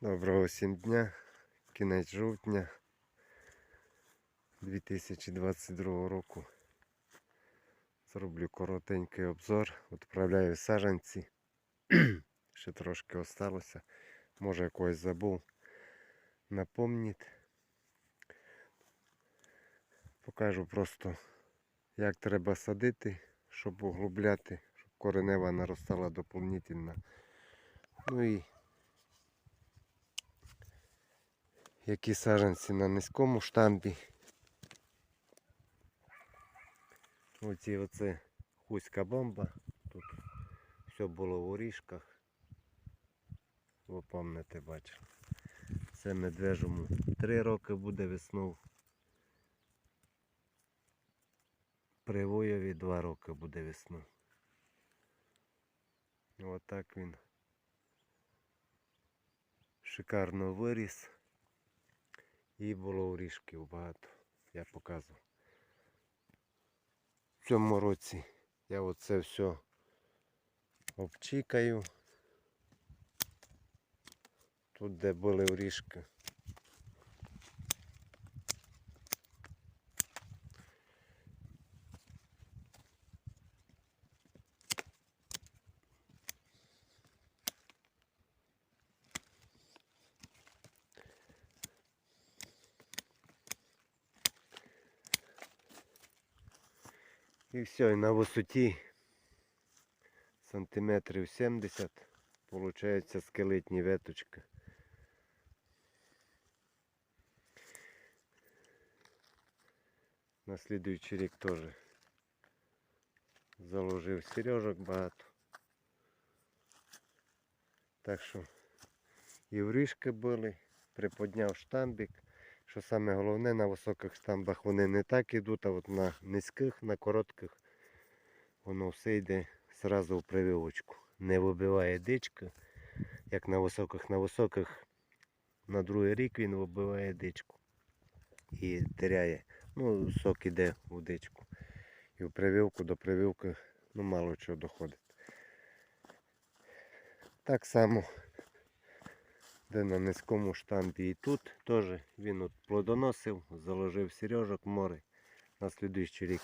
Доброго всім дня, кінець жовтня 2022 року. Зроблю коротенький обзор, відправляю саджанці. Ще трошки осталося. Може якогось забув. Напомніть. Покажу просто, як треба садити, щоб углубляти, щоб коренева наростала доповнительно. Ну і які саджанці на низькому штамбі. Оці оце хуська бомба. Тут все було в орішках. Ви пам'ятаєте, бачили. Це медвежому 3 роки буде весною. Привоєві 2 роки буде весною. Отак він шикарно виріс. І було орішків багато. Я показував. В цьому році я оце все обчікаю. Тут де були орішки. І все, і на висоті сантиметрів 70 получається скелетні веточки. На слідуючий рік теж заложив сережок багато. Так що і вріжки були, приподняв штамбик. Що саме головне, на високих штамбах вони не так ідуть, а от на низьких, на коротких воно все йде зразу в прививочку. Не вибиває дичка, як на високих, на високих на другий рік він вибиває дичку і теряє. Ну, сок іде у дичку. І в прививку до прививки ну, мало чого доходить. Так само де на низькому штампі і тут теж він от плодоносив, заложив сережок море на слідуючий рік.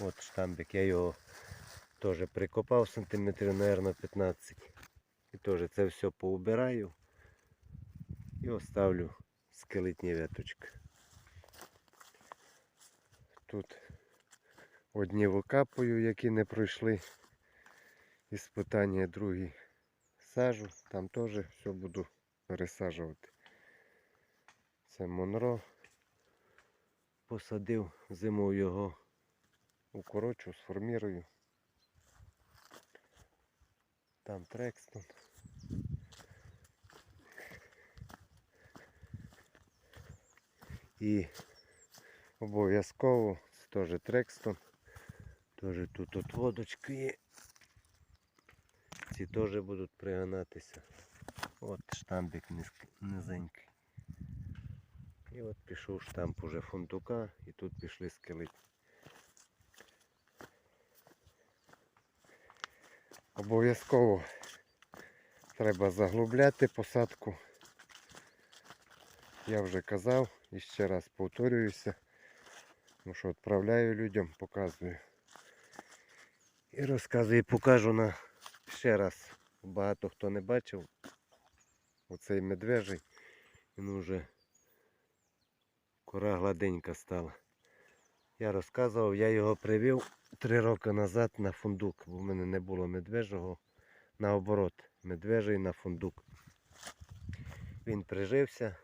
От штамбик, я його теж прикопав сантиметрів, мабуть, 15. І теж це все поубираю і оставлю скелетні веточки. Тут одні викапую, які не пройшли іспитання, другі сажу, там теж все буду пересаджувати. Це Монро. Посадив зимою його укорочу, сформірую. Там Трекстон. І обов'язково це теж Трекстон. Теж тут от водочки є. Ці теж будуть пригинатися. От штамбик низенький. І от пішов штамп уже фундука і тут пішли скелети. Обов'язково треба заглубляти посадку. Я вже казав і ще раз повторююся. Ну що, відправляю людям, показую. І розказую, покажу на ще раз. Багато хто не бачив. Оцей медвежий, він вже кора гладенька стала. Я розказував, я його привів три роки назад на фундук, бо в мене не було медвежого. Наоборот, медвежий на фундук. Він прижився,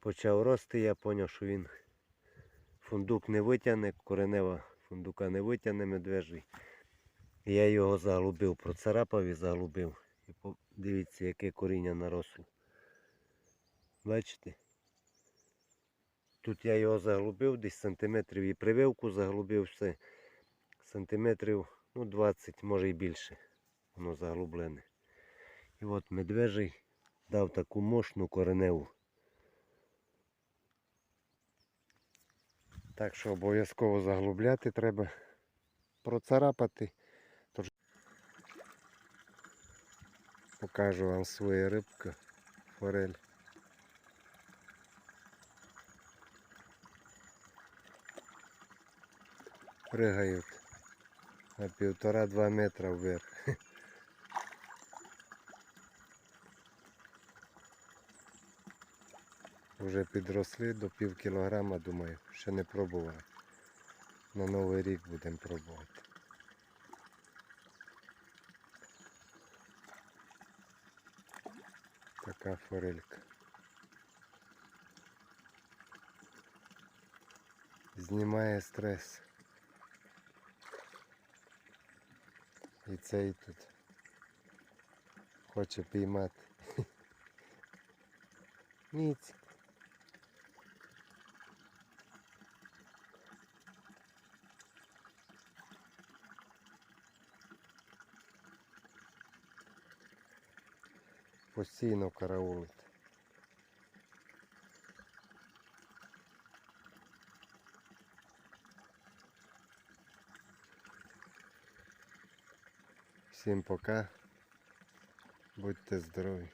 почав рости, я зрозумів, що він фундук не витягне, коренева фундука не витягне медвежий. Я його заглубив, процарапав і заглубив. І дивіться, яке коріння наросло. Бачите? Тут я його заглубив, десь сантиметрів і прививку заглубив все. Сантиметрів ну, 20, може і більше. Воно заглублене. І от медвежий дав таку мощну кореневу. Так що обов'язково заглубляти треба, процарапати. Покажу вам свої рибки. форель. Пригають на півтора-два метра вверх. Вже підросли до пів кілограма, думаю, ще не пробував. На Новий рік будемо пробувати. Така форелька. Знімає стрес. І цей тут хоче піймати. Ніць. Постійно караулить. Всім пока. Будьте здорові.